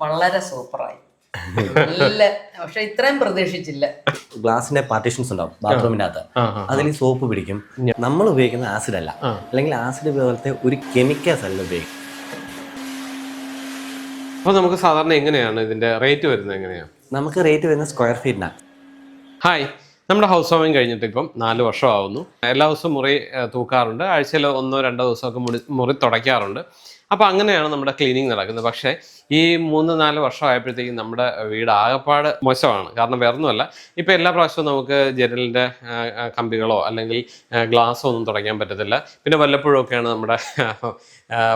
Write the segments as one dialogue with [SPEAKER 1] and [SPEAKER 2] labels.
[SPEAKER 1] വളരെ സൂപ്പറായി. നല്ല പക്ഷെ ഇത്രയും പ്രതീക്ഷിച്ചില്ല.
[SPEAKER 2] ഗ്ലാസിന്റെ പാർട്ടീഷൻസ് ഉണ്ടാവും ബാത്റൂമിന്റെ അകത്ത്
[SPEAKER 3] ആ, ആ.
[SPEAKER 2] അതിൽ സോപ്പ് പിടിക്കും. നമ്മൾ ഉപയോഗിക്കുന്ന ആസിഡ് അല്ല. അല്ലെങ്കിൽ ആസിഡ് പോലത്തെ ഒരു കെമിക്കൽസ് അല്ല ഉപയോഗിക്കും
[SPEAKER 3] അപ്പോൾ നമുക്ക് സാധാരണ എങ്ങനെയാണ് ഇതിന്റെ റേറ്റ് വരുന്നത് എങ്ങനെയാണ്
[SPEAKER 2] നമുക്ക് റേറ്റ് വരുന്നത് സ്ക്വയർ ഫീറ്റിനാണ്
[SPEAKER 3] ഹായ് നമ്മുടെ ഹൗസ് വാമിങ് കഴിഞ്ഞിട്ട് ഇപ്പം നാല് വർഷമാവുന്നു. എല്ലാ ദിവസവും മുറി തൂക്കാറുണ്ട്. ആഴ്ചയിൽ ഒന്നോ രണ്ടോ ദിവസമൊക്കെ മുറി മുറി തുടയ്ക്കാറുണ്ട്. അപ്പോൾ അങ്ങനെയാണ് നമ്മുടെ ക്ലീനിങ് നടക്കുന്നത്. പക്ഷേ ഈ മൂന്ന് നാല് വർഷമായപ്പോഴത്തേക്കും നമ്മുടെ വീട് ആകപ്പാട് മോശമാണ്. കാരണം വേറൊന്നുമല്ല ഇപ്പോൾ എല്ലാ പ്രാവശ്യവും നമുക്ക് ജനലിന്റെ കമ്പികളോ അല്ലെങ്കിൽ ഗ്ലാസ്സോ ഒന്നും തുടയ്ക്കാൻ പറ്റത്തില്ല. പിന്നെ വല്ലപ്പോഴും ഒക്കെയാണ് നമ്മുടെ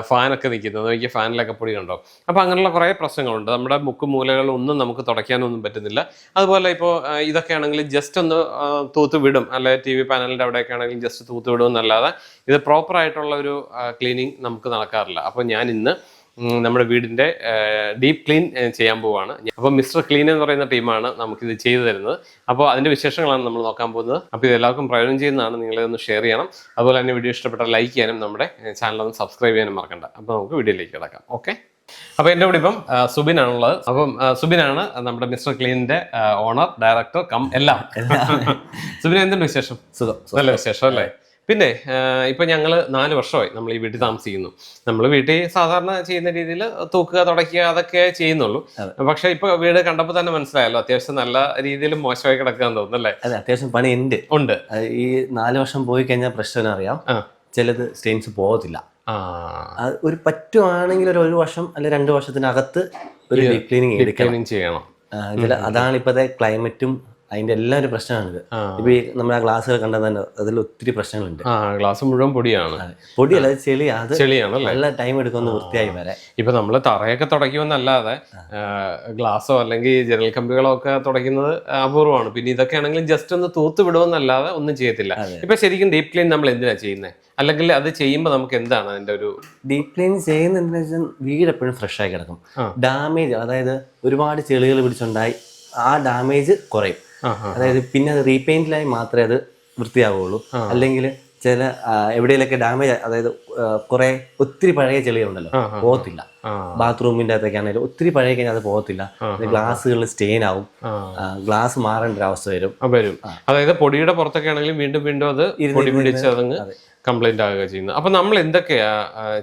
[SPEAKER 3] ഫാനൊക്കെ നിൽക്കുന്നത്. നോക്കിയ ഫാനിലൊക്കെ പൊടി കണ്ടോ? അപ്പോൾ അങ്ങനെയുള്ള കുറേ പ്രശ്നങ്ങളുണ്ട്. നമ്മുടെ മുക്കും മൂലകളൊന്നും നമുക്ക് തുടയ്ക്കാനൊന്നും പറ്റുന്നില്ല. അതുപോലെ ഇപ്പോൾ ഇതൊക്കെ ആണെങ്കിൽ ജസ്റ്റ് ഒന്ന് തൂത്ത് വിടും. അല്ലെ ടി വി പാനലിന്റെ അവിടെയൊക്കെ ആണെങ്കിൽ ജസ്റ്റ് തൂത്ത് വിടും എന്നല്ലാതെ ഇത് പ്രോപ്പറായിട്ടുള്ള ഒരു ക്ലീനിങ് നമുക്ക് നടക്കാറില്ല. അപ്പോൾ ഞാൻ ഇന്ന് നമ്മുടെ വീടിന്റെ ഡീപ്പ് ക്ലീൻ ചെയ്യാൻ പോവാണ്. അപ്പോൾ മിസ്റ്റർ ക്ലീൻ എന്ന് പറയുന്ന ടീമാണ് നമുക്കിത് ചെയ്തു തരുന്നത്. അപ്പോൾ അതിന്റെ വിശേഷങ്ങളാണ് നമ്മൾ നോക്കാൻ പോകുന്നത്. അപ്പോൾ ഇത് എല്ലാവർക്കും പ്രയോജനം ചെയ്യുന്നതാണ്. നിങ്ങളെ ഒന്ന് ഷെയർ ചെയ്യണം. അതുപോലെ തന്നെ വീഡിയോ ഇഷ്ടപ്പെട്ടാൽ ലൈക്ക് ചെയ്യാനും നമ്മുടെ ചാനലൊന്ന് ഒന്ന് സബ്സ്ക്രൈബ് ചെയ്യാനും മറക്കണ്ട. അപ്പോൾ നമുക്ക് വീഡിയോയിലേക്ക് കിടക്കാം. ഓക്കെ അപ്പോൾ എന്റെ കൂടെ ഇപ്പം സുബിനാണുള്ളത് അപ്പം സുബിൻ സുബിനാണ് നമ്മുടെ മിസ്റ്റർ ക്ലീനിന്റെ ഓണർ ഡയറക്ടർ കം എല്ലാം. സുബിന എന്തുണ്ട് വിശേഷം?
[SPEAKER 2] സുഖം.
[SPEAKER 3] നല്ല വിശേഷം അല്ലേ? പിന്നെ ഇപ്പം ഞങ്ങൾ നാല് വർഷമായി നമ്മൾ ഈ വീട്ടിൽ താമസിക്കുന്നു. നമ്മൾ വീട്ടിൽ സാധാരണ ചെയ്യുന്ന രീതിയിൽ തൂക്കുക തുടക്കുക അതൊക്കെ ചെയ്യുന്നുള്ളൂ. പക്ഷെ ഇപ്പൊ വീട് കണ്ടപ്പോൾ തന്നെ മനസ്സിലായല്ലോ അത്യാവശ്യം നല്ല രീതിയിൽ മോശമായി കിടക്കാൻ തോന്നുന്നല്ലേ
[SPEAKER 2] അതെ അത്യാവശ്യം പണി ഉണ്ട്.
[SPEAKER 3] ഉണ്ട്
[SPEAKER 2] ഈ നാല് വർഷം പോയി കഴിഞ്ഞാൽ പ്രശ്നം അറിയാം ചിലത് സ്റ്റെയിൻസ് പോകത്തില്ല.
[SPEAKER 3] ആ.
[SPEAKER 2] ഒരു പറ്റുവാണെങ്കിൽ ഒരു ഒരു വർഷം അല്ലെ രണ്ട് വർഷത്തിനകത്ത് ഒരു ഡീപ് ക്ലീനിങ്
[SPEAKER 3] ചെയ്യണം.
[SPEAKER 2] അതാണ് ഇപ്പോഴത്തെ ക്ലൈമറ്റും അതിന്റെ എല്ലാം ഒരു പ്രശ്നമാണിത്. ഇപ്പൊ ഈ നമ്മുടെ ആ ഗ്ലാസ്സുകൾ കണ്ടാൽ തന്നെ അതിൽ ഒത്തിരി പ്രശ്നങ്ങളുണ്ട്.
[SPEAKER 3] ആ ഗ്ലാസ് മുഴുവൻ പൊടിയാണ്.
[SPEAKER 2] പൊടിയല്ല ചെളിയാണ് ചെളി അത്
[SPEAKER 3] ചെളിയാണല്ലേ?
[SPEAKER 2] നല്ല ടൈം എടുക്കുമെന്ന് വൃത്തിയായി വരെ.
[SPEAKER 3] ഇപ്പൊ നമ്മൾ തറയൊക്കെ തുടയ്ക്കുമെന്നല്ലാതെ ഗ്ലാസോ അല്ലെങ്കിൽ ജനൽ കമ്പികളോ ഒക്കെ തുടയ്ക്കുന്നത് അപൂർവമാണ്. പിന്നെ ഇതൊക്കെ ആണെങ്കിലും ജസ്റ്റ് ഒന്ന് തൂത്ത് വിടുമെന്നല്ലാതെ ഒന്നും ചെയ്യത്തില്ല. ഇപ്പൊ ശരിക്കും ഡീപ് ക്ലീൻ നമ്മൾ എന്തിനാ ചെയ്യുന്നത് അല്ലെങ്കിൽ അത് ചെയ്യുമ്പോൾ നമുക്ക് എന്താണ് അതിന്റെ ഒരു
[SPEAKER 2] ഡീപ് ക്ലീൻ ചെയ്യുന്ന എന്താണെന്ന് വെച്ചാൽ വീട് എപ്പോഴും ഫ്രഷ് ആയി കിടക്കും. ഡാമേജ് അതായത് ഒരുപാട് ചെളികൾ പിടിച്ചുണ്ടായി ആ ഡാമേജ് കുറയും. അതായത് പിന്നെ അത് റീപെയിന്റിലായി മാത്രമേ അത് വൃത്തിയാവുള്ളൂ അല്ലെങ്കിൽ ചില എവിടെയെങ്കിലൊക്കെ ഡാമേജ് അതായത് കുറെ ഒത്തിരി പഴയ
[SPEAKER 3] ചെളിയുണ്ടല്ലോ
[SPEAKER 2] പോകത്തില്ല. ബാത്റൂമിന്റെ അകത്തൊക്കെ ആണെങ്കിലും ഒത്തിരി പഴയ കഴിഞ്ഞാൽ അത് പോകത്തില്ല. ഗ്ലാസ്സുകളിൽ സ്റ്റെയിൻ ആവും. ഗ്ലാസ് മാറേണ്ട ഒരു അവസ്ഥ വരും.
[SPEAKER 3] വരും. അതായത് പൊടിയുടെ പുറത്തൊക്കെ ആണെങ്കിലും വീണ്ടും വീണ്ടും അത് പൊടി പിടിച്ച് അതങ്ങ് കംപ്ലൈന്റ് ആവുക ചെയ്യുന്നത് അപ്പൊ നമ്മൾ എന്തൊക്കെയാ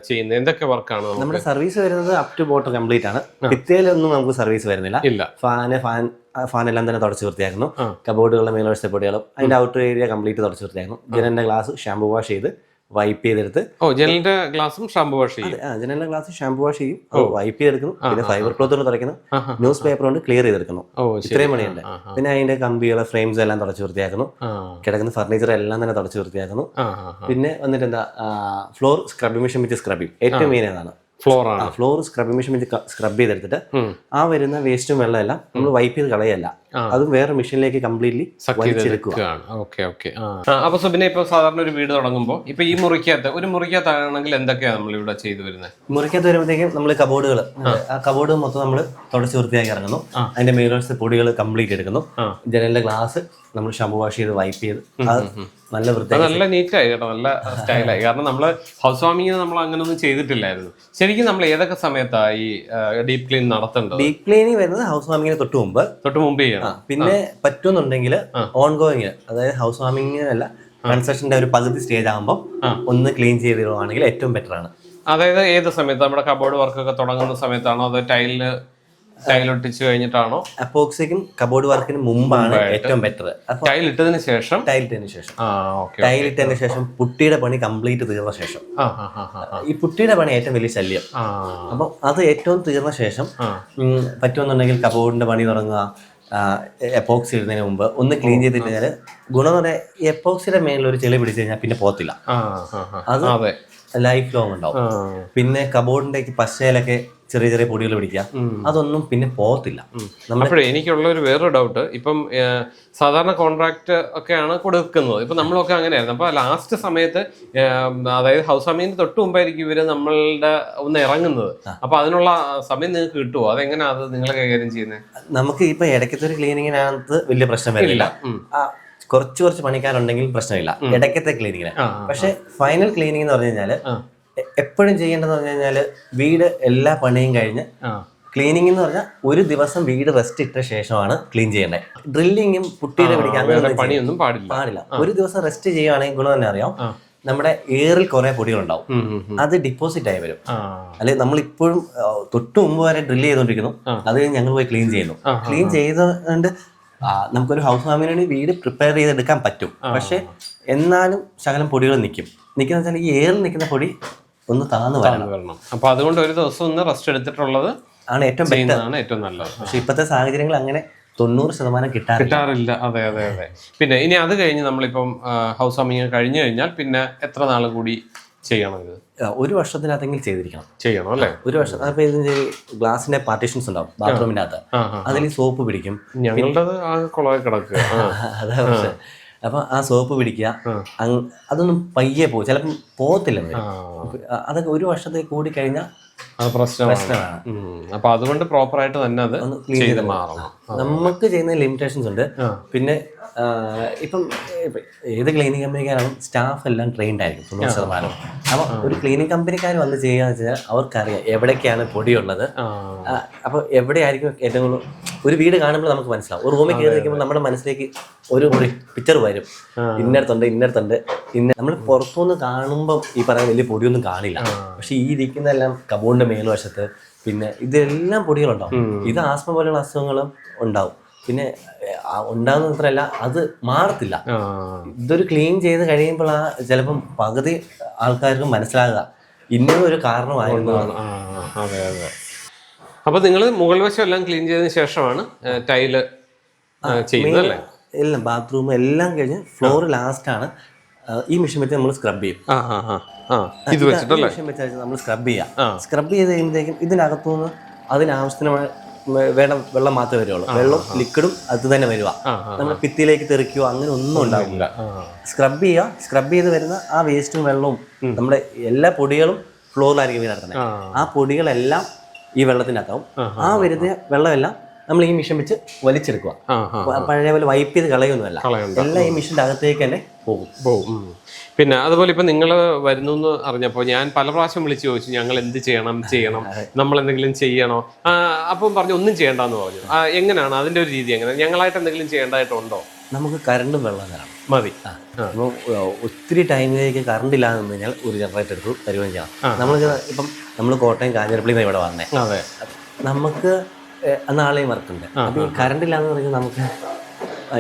[SPEAKER 3] ചെയ്യുന്നത്? എന്തൊക്കെ വർക്കാണ്
[SPEAKER 2] നമ്മുടെ സർവീസ് വരുന്നത് അപ് ടു ബോട്ടം കംപ്ലീറ്റ് ആണ്. ഭിത്തിയിലൊന്നും നമുക്ക് സർവീസ് വരുന്നില്ല.
[SPEAKER 3] ഇല്ല.
[SPEAKER 2] ഫാന് ഫാൻ ഫാൻ എല്ലാം തന്നെ തുടച്ച് വൃത്തിയാക്കുന്നു. കബോർഡുകളുടെ മേൽവശത്തെ പൊടികളും അതിന്റെ ഔട്ടർ ഏരിയ കംപ്ലീറ്റ് തുടച്ച് വൃത്തിയാക്കുന്നു. ജനലിന്റെ ഗ്ലാസ് ഷാമ്പു വാഷ് ചെയ്ത് വൈപ്പ് ചെയ്തെടുത്ത്
[SPEAKER 3] ഓ ജനലിന്റെ ഗ്ലാസും ഷാമ്പു വാഷ് ചെയ്യും.
[SPEAKER 2] ജനലിന്റെ ഗ്ലാസ് ഷാമ്പു വാഷ് ചെയ്യും. വൈപ്പ് ചെയ്തെടുക്കുന്നു. പിന്നെ ഫൈബർ ക്ലോത്ത് കൊണ്ട് തുടയ്ക്കുന്നു. ന്യൂസ് പേപ്പർ കൊണ്ട് ക്ലിയർ ചെയ്തെടുക്കുന്നു. ഇത്രയും പണിയുണ്ട്. പിന്നെ അതിന്റെ കമ്പികളെ ഫ്രെയിംസ് എല്ലാം തുടച്ച് വൃത്തിയാക്കുന്നു. കിടക്കുന്ന ഫർണിച്ചർ എല്ലാം തന്നെ തുടച്ച് വൃത്തിയാക്കുന്നു. പിന്നെ വന്നിട്ട് എന്താ ഫ്ലോർ സ്ക്രബിംഗ് മെഷീൻ വെച്ച് സ്ക്രബിംഗ്. ഏറ്റവും മെയിൻ ഏതാണ്?
[SPEAKER 3] ഫ്ലോർ ആണ്
[SPEAKER 2] ഫ്ലോർ സ്ക്രബിംഗ് മെഷീൻ വെച്ച് സ്ക്രബ് ചെയ്തെടുത്തിട്ട് ആ വരുന്ന വേസ്റ്റും വെള്ളമെല്ലാം നമ്മൾ വൈപ്പ് ചെയ്ത് കളയല്ല. അതും വേറെ മെഷീനിലേക്ക് കംപ്ലീറ്റ്ലി
[SPEAKER 3] സക്ക്
[SPEAKER 2] വലിച്ചെടുക്കുക.
[SPEAKER 3] ചെയ്തെടുക്കുകയാണ് ഓക്കെ ഓക്കെ. അപ്പൊ സുബിനെ ഇപ്പൊ സാധാരണ ഒരു വീട് തുടങ്ങുമ്പോൾ ഇപ്പൊ ഈ മുറിക്കകത്ത് ഒരു മുറിക്കകത്താണെങ്കിൽ എന്തൊക്കെയാണ് നമ്മൾ ഇവിടെ ചെയ്തു വരുന്നത്
[SPEAKER 2] മുറിക്കകത്ത് വരുമ്പോഴത്തേക്കും നമ്മൾ കബോർഡുകൾ ആ. കബോർഡ് മൊത്തം നമ്മൾ തുടച്ച് വൃത്തിയാക്കി ഇറങ്ങുന്നു. അതിന്റെ മേലോസ് പൊടികൾ കംപ്ലീറ്റ് എടുക്കുന്നു. ജനലിന്റെ ഗ്ലാസ് നമ്മൾ ഷാമ്പു വാഷ് ചെയ്ത് വൈപ്പ് ചെയ്ത് നല്ല വൃത്തി
[SPEAKER 3] നല്ല നീറ്റായി കേട്ടോ നല്ല സ്റ്റൈലായി കാരണം നമ്മൾ ഹൗസ് വാമിങ് നമ്മൾ അങ്ങനെ ഒന്നും ചെയ്തിട്ടില്ലായിരുന്നു. ശരിക്കും നമ്മൾ ഏതൊക്കെ സമയത്താ ഈ ഡീപ് ക്ലീൻ നടത്തേണ്ടത്?
[SPEAKER 2] ഡീപ് ക്ലീനിങ് വരുന്നത് ഹൗസ് വാമിങ്ങിന് തൊട്ട് മുമ്പ്.
[SPEAKER 3] തൊട്ട് മുമ്പ്
[SPEAKER 2] ആ,
[SPEAKER 3] ചെയ്യണം.
[SPEAKER 2] പിന്നെ പറ്റുന്നുണ്ടെങ്കിൽ ഓൺ ഗോയിങ് അതായത് ഹൗസ് വാമിങ്ങിനല്ല കൺസ്ട്രക്ഷന്റെ ഒരു പകുതി സ്റ്റേജ് ആകുമ്പോൾ ഒന്ന് ക്ലീൻ ചെയ്തിടുവാണെങ്കിൽ ഏറ്റവും ബെറ്റർ ആണ്.
[SPEAKER 3] അതായത് ഏത് സമയത്ത്? നമ്മുടെ കബോർഡ് വർക്ക് ഒക്കെ തുടങ്ങുന്ന സമയത്താണോ? അതോ ടൈലിൽ ടൈലൊട്ടിച്ച് കഴിഞ്ഞിട്ടാണോ?
[SPEAKER 2] അപ്പോക്സിക്കും കബോർഡ് വർക്കിന് മുമ്പാണ് ഏറ്റവും ബെറ്റർ ടൈലിട്ടതിന്
[SPEAKER 3] ടൈൽ ഇട്ടതിന് ശേഷം?
[SPEAKER 2] ടൈലിട്ടതിന് ശേഷം. ടൈലിട്ടതിന് ശേഷം പുട്ടിയുടെ പണി കംപ്ലീറ്റ് തീർന്ന ശേഷം. ഈ പുട്ടിയുടെ പണി ഏറ്റവും വലിയ ശല്യം. അപ്പം അത് ഏറ്റവും തീർന്ന ശേഷം. പറ്റുമെന്നുണ്ടെങ്കിൽ കബോർഡിന്റെ പണി തുടങ്ങുക. എപ്പോക്സി ഇടുന്നതിന് മുമ്പ് ഒന്ന് ക്ലീൻ ചെയ്ത് കഴിഞ്ഞാൽ ഗുണം എന്ന് എപ്പോക്സിയുടെ മേലിൽ ഒരു ചെളി പിടിച്ചു കഴിഞ്ഞാൽ പിന്നെ പോത്തില്ല. അതെ ലൈഫ് ലോങ് ഉണ്ടാവും. പിന്നെ കബോർഡിന്റെ പശയിലൊക്കെ ചെറിയ ചെറിയ പൊടികൾ പിടിക്കുക. അതൊന്നും പിന്നെ പോകത്തില്ല.
[SPEAKER 3] അപ്പോഴേ എനിക്കുള്ള ഒരു വേറൊരു ഡൗട്ട് ഇപ്പം സാധാരണ കോൺട്രാക്ട് ഒക്കെയാണ് കൊടുക്കുന്നത്. ഇപ്പം നമ്മളൊക്കെ അങ്ങനെയായിരുന്നു. അപ്പോൾ ലാസ്റ്റ് സമയത്ത് അതായത് ഹൗസ് വാമിങ്ങിന് തൊട്ട് മുമ്പായിരിക്കും ഇവർ നമ്മളുടെ ഒന്ന് ഇറങ്ങുന്നത്. അപ്പൊ അതിനുള്ള സമയം നിങ്ങൾക്ക് കിട്ടുമോ അതെങ്ങനെയാ അത് നിങ്ങൾ കൈകാര്യം ചെയ്യുന്നത്
[SPEAKER 2] നമുക്ക് ഇപ്പൊ ഇടയ്ക്കത്തെ ഒരു ക്ലീനിങ്ങിനകത്ത് വലിയ പ്രശ്നം വരില്ല. കുറച്ച് കുറച്ച് പണിക്കാരുണ്ടെങ്കിൽ പ്രശ്നമില്ല. ഇടയ്ക്കത്തെ ക്ലീനിങ്ങിന് പക്ഷെ ഫൈനൽ ക്ലീനിങ് എന്ന് പറഞ്ഞു കഴിഞ്ഞാൽ
[SPEAKER 3] ആ.
[SPEAKER 2] എപ്പോഴും ചെയ്യേണ്ടതെന്ന് പറഞ്ഞു കഴിഞ്ഞാൽ വീട് എല്ലാ പണിയും കഴിഞ്ഞ് ക്ലീനിങ് എന്ന് പറഞ്ഞാൽ ഒരു ദിവസം വീട് റെസ്റ്റ് ഇട്ട ശേഷമാണ് ക്ലീൻ ചെയ്യേണ്ടത്. ഡ്രില്ലിങ്ങും പുട്ടിയുടെ പിടിക്കാൻ
[SPEAKER 3] പണിയൊന്നും പാടില്ല.
[SPEAKER 2] പാടില്ല. ഒരു ദിവസം റെസ്റ്റ് ചെയ്യുകയാണെങ്കിൽ ഗുണം തന്നെ അറിയാം. നമ്മുടെ എയറിൽ കുറെ പൊടികളുണ്ടാവും. അത് ഡിപ്പോസിറ്റ് ആയി വരും. അല്ലെ നമ്മൾ ഇപ്പോഴും തൊട്ട് മുമ്പ് വരെ ഡ്രില്ല് ചെയ്തോണ്ടിരിക്കുന്നു.
[SPEAKER 3] ആ.
[SPEAKER 2] അത് കഴിഞ്ഞ് ഞങ്ങൾ പോയി ക്ലീൻ ചെയ്യുന്നു. ക്ലീൻ ചെയ്തുകൊണ്ട് നമുക്കൊരു ഹൗസ് വാമിന് വേണ്ടി വീട് പ്രിപ്പയർ ചെയ്തെടുക്കാൻ പറ്റും. പക്ഷെ എന്നാലും ശകലം പൊടികൾ നിൽക്കും നിൽക്കുന്ന വെച്ചാൽ ഈ എയറിൽ നിൽക്കുന്ന പൊടി ഒന്ന് താന്ന് വരണം.
[SPEAKER 3] അപ്പൊ അതുകൊണ്ട് ഒരു ദിവസം ഒന്ന് റെസ്റ്റ് എടുത്തിട്ടുള്ളത്
[SPEAKER 2] ആണ് ഏറ്റവും ബെറ്റർ
[SPEAKER 3] ഏറ്റവും നല്ലത്.
[SPEAKER 2] പക്ഷെ ഇപ്പോഴത്തെ സാഹചര്യങ്ങൾ അങ്ങനെ തൊണ്ണൂറ് ശതമാനം കിട്ടാറില്ല.
[SPEAKER 3] കിട്ടാറില്ല. അതെ അതെ അതെ. പിന്നെ ഇനി അത് കഴിഞ്ഞ് നമ്മളിപ്പം ഹൗസ് വാമിങ് കഴിഞ്ഞു കഴിഞ്ഞാൽ പിന്നെ എത്ര നാൾ കൂടി ചെയ്യണം ഇത്?
[SPEAKER 2] ഒരു വർഷത്തിനകത്തെങ്കിലും ചെയ്തിരിക്കണം.
[SPEAKER 3] ചെയ്യണം അല്ലേ?
[SPEAKER 2] ഒരു വർഷം അപ്പോൾ ഇതിന്റെ ഗ്ലാസിന്റെ പാർട്ടീഷൻസ് ഉണ്ടാവും
[SPEAKER 3] ബാത്റൂമിനകത്ത്
[SPEAKER 2] അതിൽ സോപ്പ് പിടിക്കും.
[SPEAKER 3] ഞങ്ങളുടെ കിടക്കുക.
[SPEAKER 2] അതാ അപ്പൊ ആ സോപ്പ് പിടിക്കുക. അതൊന്നും പയ്യെ പോകും ചിലപ്പം പോകത്തില്ല. അതൊക്കെ ഒരു വർഷത്തേക്ക് കൂടി കഴിഞ്ഞാൽ
[SPEAKER 3] പ്രശ്നമാണ്. അപ്പൊ അതുകൊണ്ട് പ്രോപ്പർ ആയിട്ട് തന്നെ അത്
[SPEAKER 2] നമുക്ക് ചെയ്യുന്ന ലിമിറ്റേഷൻസ് ഉണ്ട്. പിന്നെ ഇപ്പം ഏത് ക്ലീനിങ് കമ്പനിക്കാരും സ്റ്റാഫ് എല്ലാം ട്രെയിൻഡ് ആയിരിക്കും തൊണ്ണൂറ് ശതമാനം. അപ്പോൾ ഒരു ക്ലീനിങ് കമ്പനിക്കാർ വന്ന് ചെയ്യാന്ന് വെച്ചാൽ അവർക്കറിയാം എവിടേക്കാണ് പൊടിയുള്ളത്. അപ്പോൾ എവിടെയായിരിക്കും ഏറ്റവും കൂടുതൽ ഒരു വീട് കാണുമ്പോൾ നമുക്ക് മനസ്സിലാവും. ഒരു റൂമിൽ കയറി നിൽക്കുമ്പോൾ നമ്മുടെ മനസ്സിലേക്ക് ഒരു പിക്ചർ വരും. ഇന്നടത്തുണ്ട് ഇന്നടത്തുണ്ട്. ഇന്ന നമ്മൾ പുറത്തുനിന്ന് കാണുമ്പോൾ ഈ പറയുന്ന വലിയ പൊടിയൊന്നും കാണില്ല. പക്ഷെ ഈ ഇരിക്കുന്നതെല്ലാം കബോർഡിന്റെ മേൽവശത്ത് പിന്നെ ഇതെല്ലാം പൊടികളുണ്ടാവും. ഇത് ആസ്മ പോലെയുള്ള അസുഖങ്ങളും ഉണ്ടാവും. പിന്നെ ഉണ്ടാകുന്ന മാത്രമല്ല അത് മാറത്തില്ല. ഇതൊരു ക്ലീൻ ചെയ്ത് കഴിയുമ്പോൾ ആ ചിലപ്പം പകുതി ആൾക്കാർക്ക് മനസ്സിലാകുക. ഇന്നും ഒരു കാരണമായിരുന്നു.
[SPEAKER 3] ആ, അതെ അതെ. അപ്പൊ നിങ്ങൾ മുകൾ വശം എല്ലാം ക്ലീൻ ചെയ്തതിന് ശേഷമാണ് ടൈൽ ചെയ്യുന്നത് അല്ലേ?
[SPEAKER 2] എല്ലാം ബാത്റൂം എല്ലാം കഴിഞ്ഞ് ഫ്ലോർ ലാസ്റ്റ് ആണ്. ഈ മെഷീൻ വെച്ച് നമ്മൾ സ്ക്രബ് ചെയ്യും.
[SPEAKER 3] ഇത്
[SPEAKER 2] മെഷീൻ വെച്ച് നമ്മൾ സ്ക്രബ് ചെയ്യാം സ്ക്രബ് ചെയ്ത് കഴിയുമ്പോഴത്തേക്കും ഇതിനകത്തുനിന്ന് അതിനാവശ്യത്തിന് വേ- വേ- വേണം വെള്ളം മാത്രമേ വരുള്ളൂ. വെള്ളം ലിക്വിഡും അത് തന്നെ വരുക നമ്മൾ ഭിത്തിയിലേക്ക് തെറിക്കുകയോ അങ്ങനെ ഒന്നും ഉണ്ടാവില്ല. സ്ക്രബ് ചെയ്യുക സ്ക്രബ് ചെയ്ത് വരുന്ന ആ വേസ്റ്റും വെള്ളവും നമ്മുടെ എല്ലാ പൊടികളും ഫ്ലോറിലായിരിക്കും
[SPEAKER 3] ആ.
[SPEAKER 2] ആ പൊടികളെല്ലാം ഈ വെള്ളത്തിനകത്താവും. ആ വരുന്ന വെള്ളമെല്ലാം നമ്മൾ ഈ മിഷൻ വെച്ച് വലിച്ചെടുക്കുക. പഴയ പോലെ വൈപ്പ് ചെയ്ത് കളയൊന്നുമല്ല. എല്ലാം ഈ മിഷന്റെ അകത്തേക്ക് തന്നെ പോകും.
[SPEAKER 3] പോകും. പിന്നെ അതുപോലെ ഇപ്പൊ നിങ്ങൾ വരുന്നു എന്ന് അറിഞ്ഞപ്പോൾ ഞാൻ പല പ്രാവശ്യം വിളിച്ചു ചോദിച്ചു ഞങ്ങൾ എന്ത് ചെയ്യണം? ചെയ്യണം? നമ്മൾ എന്തെങ്കിലും ചെയ്യണോ? അപ്പം പറഞ്ഞു ഒന്നും ചെയ്യണ്ടെന്ന് പറഞ്ഞു. എങ്ങനെയാണ് അതിന്റെ ഒരു രീതി എങ്ങനെ? ഞങ്ങളായിട്ട് എന്തെങ്കിലും ചെയ്യേണ്ടതായിട്ടുണ്ടോ?
[SPEAKER 2] നമുക്ക് കറണ്ടും വെള്ളം തരണം.
[SPEAKER 3] മതി.
[SPEAKER 2] അപ്പോൾ ഒത്തിരി ടൈമിലേക്ക് കറണ്ട് ഇല്ലാതെ നിന്ന് കഴിഞ്ഞാൽ ഒരു ജനറേറ്റർ എടുത്ത് തരുകയും ചെയ്യാം നമ്മൾ ഇപ്പം നമ്മൾ കോട്ടയം കാഞ്ഞിരപ്പള്ളി നിന്ന് ഇവിടെ വന്നേ.
[SPEAKER 3] അതെ.
[SPEAKER 2] നമുക്ക് നാളെയും വർക്കുണ്ട് ഈ കറണ്ട് ഇല്ലാന്ന് പറഞ്ഞാൽ നമുക്ക്